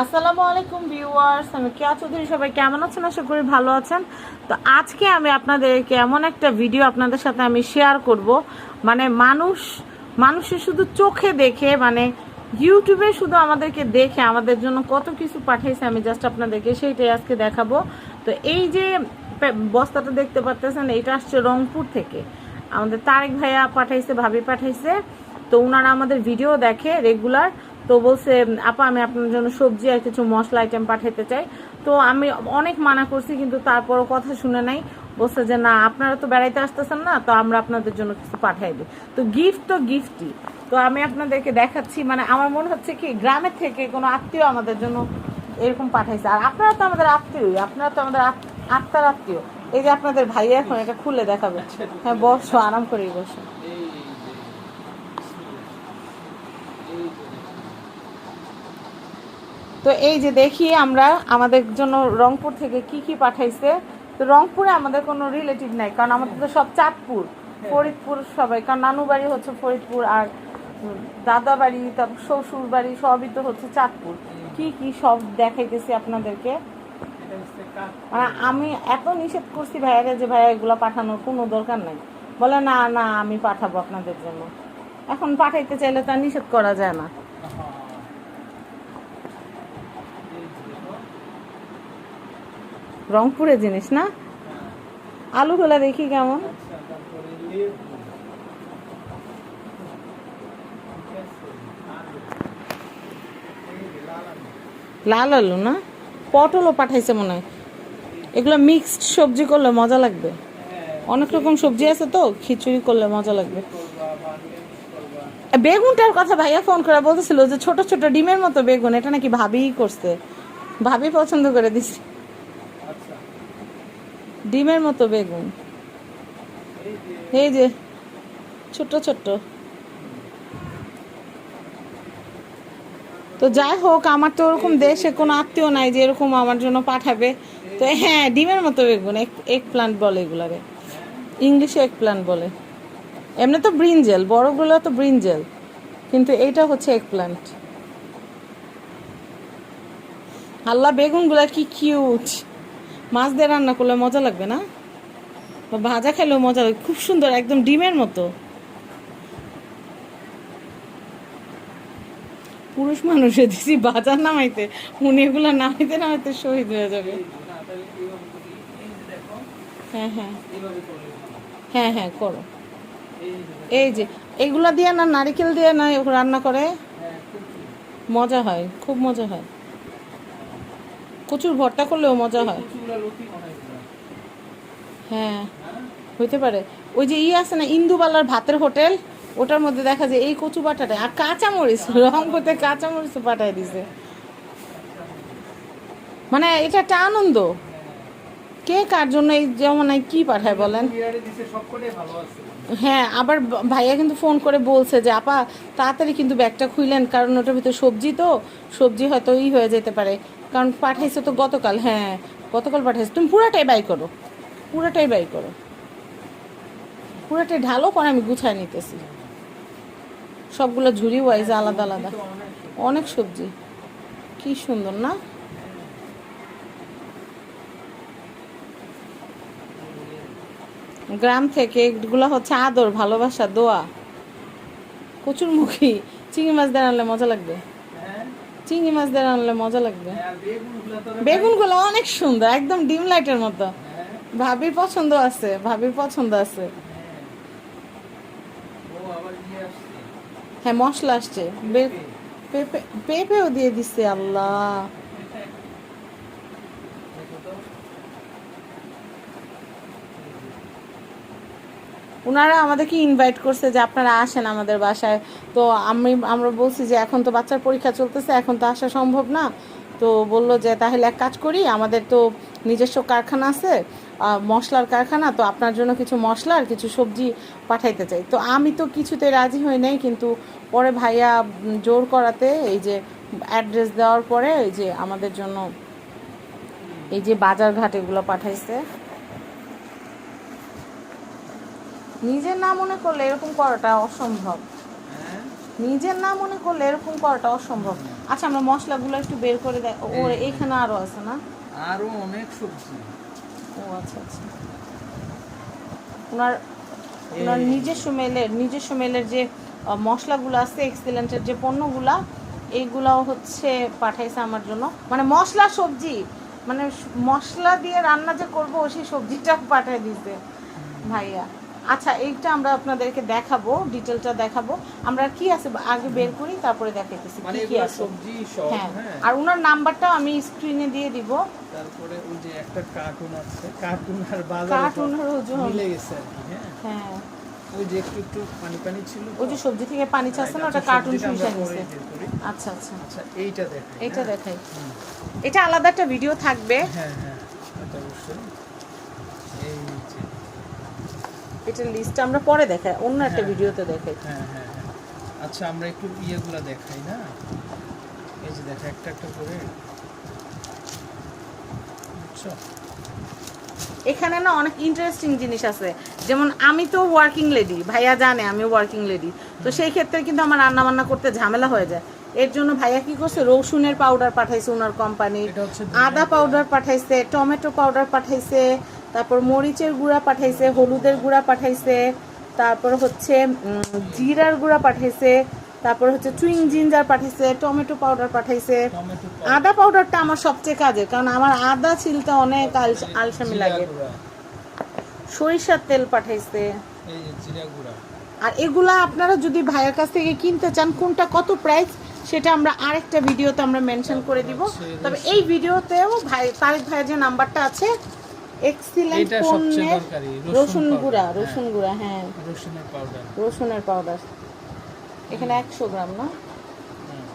আসসালামু আলাইকুম ভিউয়ার্স, আমি কেয়া চৌধুরী, সবাই কেমন আছেন? আশা করি ভালো আছেন। তো আজকে আমি আপনাদেরকে এমন একটা ভিডিও আপনাদের সাথে আমি শেয়ার মানে মানুষ শুধু চোখে দেখে মানে ইউটিউবে শুধু আমাদেরকে দেখে, আমাদের জন্য কত কিছু পাঠিয়েছে, আমি জাস্ট আপনাদেরকে সেইটাই আজকে দেখাবো। তো এই যে বস্তাটা দেখতে পাচ্তেছেন এটা আসছে রংপুর থেকে। আমাদের তারেক ভাইয়া পাঠাইছে, ভাবি পাঠাইছে। তো ওনারা আমাদের ভিডিও দেখে রেগুলার তো বলছে, আপা, আমি আপনার জন্য সবজি আর কিছু মশলা আইটেম পাঠাতে চাই। তো আমি অনেক মানা করছি, কিন্তু তারপরও কথা শুনে নাই। বলছে যে, না, আপনারা তো বেড়াইতে আসতেছেন না, তো আমরা আপনাদের জন্য কিছু পাঠাই দিই। তো গিফট তো গিফটই তো আমি আপনাদেরকে দেখাচ্ছি মানে আমার মনে হচ্ছে কি গ্রামের থেকে কোনো আত্মীয় আমাদের জন্য এরকম পাঠাইছে। আর আপনারা তো আমাদের আত্মীয়ই, আপনারা তো আমাদের আত- আত্মার আত্মীয়। এই যে আপনাদের ভাইয়া এখন এটা খুলে দেখাবে। হ্যাঁ বসো, আরাম করেই বসো। তো এই যে দেখি আমরা আমাদের জন্য রংপুর থেকে কি কি পাঠাইছে। তো রংপুরে আমাদের কোনো রিলেটিভ নাই, কারণ আমাদের তো সব চাঁদপুর, ফরিদপুর সবাই, কারণ নানু বাড়ি হচ্ছে ফরিদপুর আর দাদা বাড়ি, তারপর শ্বশুর বাড়ি সবই তো হচ্ছে চাঁদপুর। কি কি সব দেখাইতেছি আপনাদেরকে? মানে আমি এত নিষেধ করছি ভাইয়ারে যে ভাইয়া এগুলো পাঠানোর কোনো দরকার নাই। বলে, না না, আমি পাঠাবো আপনাদের জন্য। এখন পাঠাইতে চাইলে তা নিষেধ করা যায় না। রংপুরের জিনিস, না? আলুগুলা দেখি কেমন। লাল আলু, না? পটলও পাঠাইছে মনে হয়। এগুলো মিক্সড সবজি করলে মজা লাগবে। অনেক রকম সবজি আছে তো, খিচুড়ি করলে মজা লাগবে। বেগুনটার কথা ভাইয়া ফোন করে বলতেছিল যে ছোট ছোট ডিমের মতো বেগুন, এটা নাকি ভাবিই করছে। ভাবি পছন্দ করে দিছি। ডিমের মতো বেগুন। এই যে, ছোট্ট ছোট্ট। তো যাই হোক, আমার তো ওরকম দেশে কোনো আত্মীয় নাই যে এরকম আমার জন্য পাঠাবে। তো হ্যাঁ ডিমের মতো বেগুন, এক প্লান্ট বলে এগুলারে। ইংলিশে এক প্লান্ট বলে। এমনি তো ব্রিঞ্জেল বড়গুলো তো ব্রিঞ্জেল কিন্তু এইটা হচ্ছে এক প্লান্ট আল্লাহ, বেগুনগুলা কি কিউট মাছ দিয়ে রান্না করলে মজা লাগবে না? ভাজা খেলেও মজা লাগবে। খুব সুন্দর, একদম ডিমের মতো। পুরুষ মানুষে দিছি বাজার নামাইতে, উনি এগুলো নামাইতে নামাইতে শহীদ হয়ে যাবে। হ্যাঁ হ্যাঁ। হ্যাঁ হ্যাঁ করো। এই যে, এগুলা দিয়ে না, নারিকেল দিয়ে না রান্না করে? মজা হয়, খুব মজা হয়। কচুর ভর্তা করলেও মজা হয়। হ্যাঁ হইতে পারে। ওই যে ই আছে না, ইন্দুবালার ভাতের হোটেল, ওটার মধ্যে দেখা যায় এই কচু বাটাটা। আর কাঁচা মরিচ রং করতে কাঁচা মরিচ পাঠাই দিছে। মানে এটা একটা আনন্দ। কে কার জন্য এই যেমন কি পাঠায় বলেন? হ্যাঁ আবার ভাইয়া কিন্তু ফোন করে বলছে যে, আপা, তাড়াতাড়ি কিন্তু ব্যাগটা খুইলেন, কারণ ওটার ভিতরে সবজি তো, সবজি হয়তো ই হয়ে যেতে পারে। কারণ পাঠাইছো তো গতকাল হ্যাঁ গতকাল পাঠাইছে তুমি পুরাটাই বাই করো, পুরাটাই বাই করো। পুরাটাই ঢালো, পরে আমি গুছায় নিতেছি। সবগুলো ঝুড়ি ওয়াইজ আলাদা আলাদা। অনেক সবজি। কি সুন্দর, না? গ্রাম থেকে এগুলো হচ্ছে আদর, ভালোবাসা, দোয়া। কচুর মুখী চিংড়ি মাছ দাঁড়ালে মজা লাগবে। চিংড়ি মাছ দিয়ে আনলে মজা লাগবে। বেগুনগুলো অনেক সুন্দর, একদম ডিম লাইটের মতো। ভাবির পছন্দ আছে, ভাবির পছন্দ আছে। হ্যাঁ মশলা আসছে। পেঁপেও দিয়ে দিচ্ছে আল্লাহ। ওনারা আমাদেরকে ইনভাইট করছে যে আপনারা আসেন আমাদের বাসায়। তো আমি, আমরা বলছি যে এখন তো বাচ্চার পরীক্ষা চলতেছে, এখন তো আসা সম্ভব না। তো বলল যে তাহলে এক কাজ করি, আমাদের তো নিজস্ব কারখানা আছে মশলার কারখানা, তো আপনার জন্য কিছু মশলা আর কিছু সবজি পাঠাইতে চাই। তো আমি তো কিছুতে রাজি হই নাই, কিন্তু পরে ভাইয়া জোর করাতে এই যে অ্যাড্রেস দেওয়ার পরে এই যে আমাদের জন্য এই যে বাজার ঘাট এগুলো পাঠাইছে। নিজের না মনে করলে এরকম করাটা অসম্ভব। নিজের না মনে করলে এরকম করাটা অসম্ভব। আচ্ছা আমরা মশলাগুলো একটু বের করে দেখ ও এখানে এইখানে আরও আছে না? আরও অনেক সবজি। ও আচ্ছা আচ্ছা। ওনার ওনার নিজস্ব মেলের নিজস্ব মেলের যে মশলাগুলো আছে এক্সিলেন্টের যে পণ্যগুলা এইগুলাও হচ্ছে পাঠাইছে আমার জন্য। মানে মশলা সবজি। মানে মশলা দিয়ে রান্না যে করব সেই সবজিটাও পাঠিয়ে দিতে ভাইয়া। আচ্ছা এইটা আমরা আপনাদেরকে দেখাবো ডিটেলটা দেখাবো। আমরা কি আছে আগে বের করি তারপরে দেখাইতেছি মানে কি কি আছে। সবজি সব হ্যাঁ। হ্যাঁ। আর ওনার নাম্বারটা আমি স্ক্রিনে দিয়ে দিব। তারপরে ওই যে একটা কার্টুন আছে কার্টুন আর বাজার কার্টুনের ওজন। মিলে গেছে হ্যাঁ। হ্যাঁ। ওই যে একটু একটু পানি পানি ছিল ওই যে সবজি থেকে পানি চাচ্ছে না আচ্ছা, ওটা কার্টুন শুষে নিছে। আচ্ছা আচ্ছা। আচ্ছা এইটা দেখাই এটা হ্যাঁ? দেখাই। এটা আলাদা একটা ভিডিও থাকবে। হ্যাঁ হ্যাঁ এটা অবশ্যই এই যে এটার লিস্ট আমরা পরে দেখাই অন্য একটা হ্যাঁ। ভিডিওতে দেখাই। হ্যাঁ হ্যাঁ হ্যাঁ। আচ্ছা আমরা একটু ইয়েগুলো দেখাই না? এই যে দেখা একটা একটা করে। বুঝছ? এখানে না অনেক ইন্টারেস্টিং জিনিস আছে। যেমন আমি তো ওয়ার্কিং লেডি ভাইয়া জানে আমি ওয়ার্কিং লেডি তো সেই ক্ষেত্রে কিন্তু আমার রান্না বান্না করতে ঝামেলা হয়ে যায়। এর জন্য ভাইয়া কি করছে? রসুনের পাউডার পাঠাইছে ওনার কোম্পানি আদা পাউডার পাঠাইছে টমেটো পাউডার পাঠাইছে তারপর মরিচের গুঁড়া পাঠাইছে হলুদের গুঁড়া পাঠাইছে তারপর হচ্ছে জিরার গুঁড়া পাঠাইছে তারপর হচ্ছে চুইং জিঞ্জার পাঠাইছে টমেটো পাউডার পাঠাইছে। আদা পাউডারটা আমার সবচেয়ে কাজের কারণ আমার আদা ছিলতে অনেক আলস- আলসামি লাগে। সরিষার তেল পাঠাইছে। আর এগুলা আপনারা যদি ভাইয়ের কাছ থেকে কিনতে চান কোনটা কত প্রাইস সেটা আমরা আরেকটা ভিডিওতে আমরা মেনশন করে দিব। তবে এই ভিডিওতেও ভাই তারেক ভাইয়ের যে নাম্বারটা আছে এক্সিলেন্ট পণ্যের রসুন রসুন গুঁড়া হ্যাঁ। রসুন গুঁড়া হ্যাঁ। রসুনের পাউডার রসুনের পাউডার এখানে একশো গ্রাম না?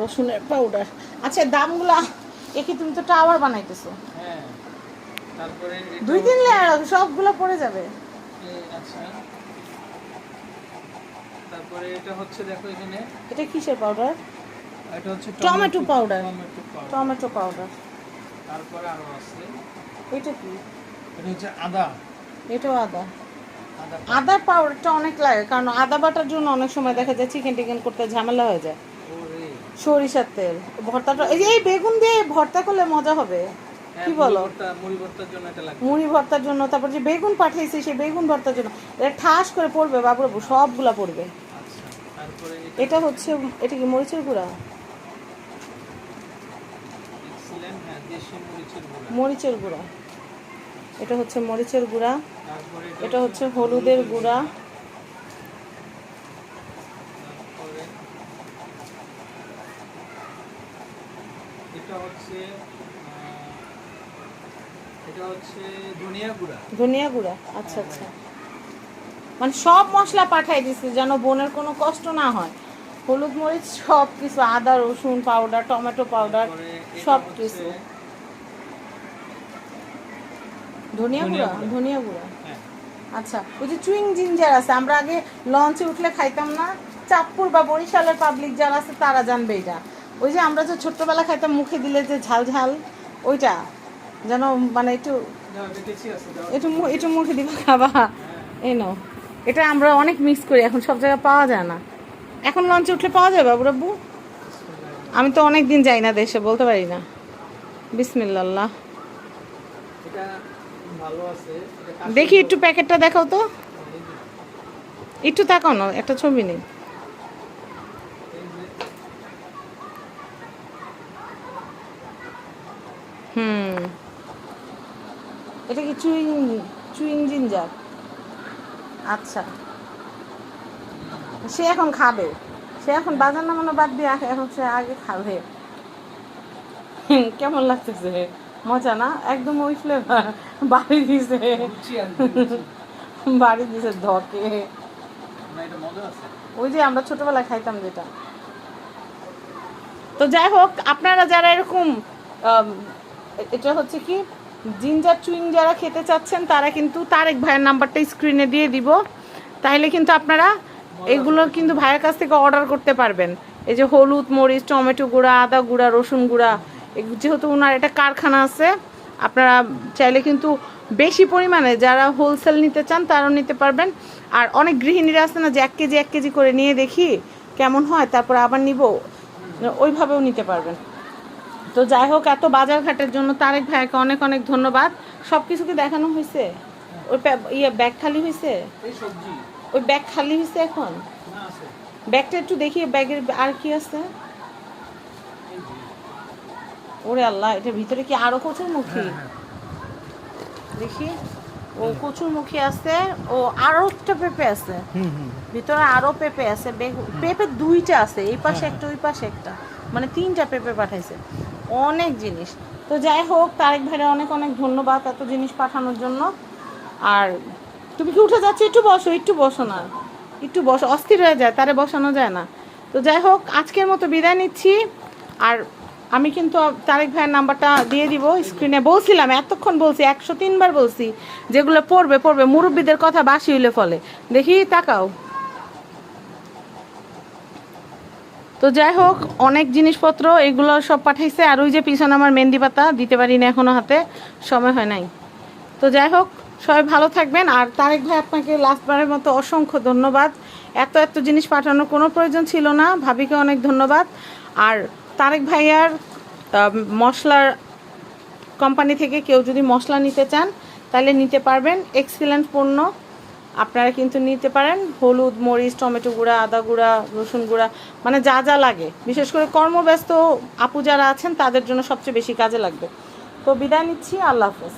রসুনের পাউডার আচ্ছা দামগুলা একে তুমি তো টাওয়ার বানাইতেছো। হ্যাঁ দুই তিন লেয়ার সবগুলো পড়ে যাবে। আচ্ছা। তারপরে এটা হচ্ছে দেখো এখানে। এটা কিসের পাউডার এটা হচ্ছে tomato tomato powder tomato powder তারপরে আরও আছে। এটা কি? এটা হচ্ছে আদা। এটাও আদা। আদা পাউডারটা অনেক লাগে কারণ আদা বাটার জন্য অনেক সময় দেখা যায় চিকেন টিকেন করতে ঝামেলা হয়ে যায়। সরিষার তেল ভর্তাটা এই যে এই বেগুন দিয়ে ভর্তা করলে মজা হবে। হ্যাঁ, কি বলো? মুড়ি ভর্তার জন্য তারপর যে বেগুন পাঠিয়েছি সেই বেগুন ভর্তার জন্য এটা ঠাস করে পড়বে বাবুরাবু সবগুলা পড়বে। আচ্ছা এটা হচ্ছে এটা কি মরিচের গুঁড়া? হ্যাঁ দেশি মরিচের গুঁড়া। মরিচের গুঁড়া। এটা হচ্ছে মরিচের গুঁড়া এটা হচ্ছে হলুদের গুঁড়া। তারপরে এটা হচ্ছে এটা হচ্ছে ধনিয়া গুঁড়া। ধনিয়া গুঁড়া আচ্ছা আচ্ছা। মানে সব মশলা পাঠাই দিছি যেন বোনের কোনো কষ্ট না হয়। হলুদ মরিচ সব কিছু আদা রসুন পাউডার টমেটো পাউডার সব কিছু ধনিয়া গুঁড়া। ধনিয়া গুঁড়া। হ্যাঁ। আচ্ছা ওই যে চুইং জিঞ্জার আছে আমরা আগে লঞ্চে উঠলে খাইতাম না চাঁদপুর বা বরিশালের পাবলিক যারা আছে তারা জানবে এটা। ওই যে আমরা যে ছোট্টবেলা খাইতাম মুখে দিলে যে ঝাল ঝাল ওইটা যেন মানে একটু। একটু একটু মুখে দিব খাবা। এই নাও। এটা আমরা অনেক মিস করি এখন সব জায়গায় পাওয়া যায় না। এখন লঞ্চে উঠলে পাওয়া যায় বাবু রাব্বু আমি তো অনেক দিন যাই না দেশে বলতে পারি না। বিসমিল্লাহ। দেখি একটু প্যাকেটটা দেখাও তো। একটু তাকাও না একটা ছবি নেই। হুম। এটা কি চুইং চুইং জিঞ্জার? আচ্ছা। সে এখন খাবে। সে এখন বাজার নামানো বাদ দিয়ে এখন সে আগে খাবে। কেমন লাগতেছে? মজা না? একদম ওই ফ্লেভার বাড়ি দিছে। বাড়ি দিছে ধকে। ওই যে আমরা ছোটবেলায় খাইতাম যেটা। তো যাই হোক আপনারা যারা এরকম এটা হচ্ছে কি জিঞ্জার চুইং যারা খেতে চাচ্ছেন তারা কিন্তু তারেক ভাইয়ের নাম্বারটা স্ক্রিনে দিয়ে দিব। তাহলে কিন্তু আপনারা এগুলো কিন্তু ভাইয়ের কাছ থেকে অর্ডার করতে পারবেন। এই যে হলুদ মরিচ টমেটো গুঁড়া আদা গুঁড়া রসুন গুঁড়া যেহেতু ওনার একটা কারখানা আছে আপনারা চাইলে কিন্তু বেশি পরিমাণে যারা হোলসেল নিতে চান তারাও নিতে পারবেন। আর অনেক গৃহিণীরা আছে না যে এক কেজি এক কেজি করে নিয়ে দেখি কেমন হয় তারপর আবার নিব ওইভাবেও নিতে পারবেন। তো যাই হোক এত বাজার ঘাটের জন্য তারেক ভাইকে অনেক অনেক ধন্যবাদ। সব কিছু কি দেখানো হয়েছে? ওই ইয়ে ব্যাগ খালি হয়েছে? ওই ব্যাগ খালি হয়েছে এখন? ব্যাগটা একটু দেখি ব্যাগের আর কি আছে। ওরে আল্লাহ এটা ভিতরে কি আরও কচুর মুখী? হ্যাঁ, হ্যাঁ। দেখি ও কচুর মুখী আছে ও আরও একটা পেঁপে আছে। ভিতরে আরও পেঁপে আছে পেঁপে দুইটা আছে এই পাশে একটা ওই পাশে একটা। মানে তিনটা পেঁপে পাঠাইছে। অনেক জিনিস। তো যাই হোক তারেক ভাইয়ের অনেক অনেক ধন্যবাদ এত জিনিস পাঠানোর জন্য। আর তুমি কি উঠে যাচ্ছ? একটু বসো একটু বসো না। একটু বসো অস্থির হয়ে যায় তারে বসানো যায় না। তো যাই হোক আজকের মতো বিদায় নিচ্ছি। আর আমি কিন্তু তারেক ভাইয়ের নাম্বারটা দিয়ে দিব স্ক্রিনে। বলছিলাম, এতক্ষণ বলছি, একশো তিনবার বলছি, যেগুলো পড়বে পড়বে, মুরব্বীদের কথা বাসি হইলে ফলে। দেখি, তাকাও। তো যাই হোক, অনেক জিনিসপত্র, এগুলো সব পাঠাইছে, আর ওই যে পিছনে আমার মেহেন্দি পাতা, দিতে পারি না এখনও হাতে, সময় হয় নাই। তো যাই হোক, সবাই ভালো থাকবেন, আর তারেক ভাই আপনাকে লাস্টবারের মতো অসংখ্য ধন্যবাদ। এত এত জিনিস পাঠানোর কোনো প্রয়োজন ছিল না, ভাবিকে অনেক ধন্যবাদ। আর তারেক ভাইয়ার মশলার কোম্পানি থেকে কেউ যদি মশলা নিতে চান, তাহলে নিতে পারবেন। এক্সিলেন্ট পণ্য, আপনারা কিন্তু নিতে পারেন। হলুদ, মরিচ, টমেটো গুঁড়া, আদা গুঁড়া, রসুন গুঁড়া মানে যা যা লাগে। বিশেষ করে কর্মব্যস্ত আপু যারা আছেন, তাদের জন্য সবচেয়ে বেশি কাজে লাগবে। তো বিদায় নিচ্ছি, আল্লাহ হাফেজ।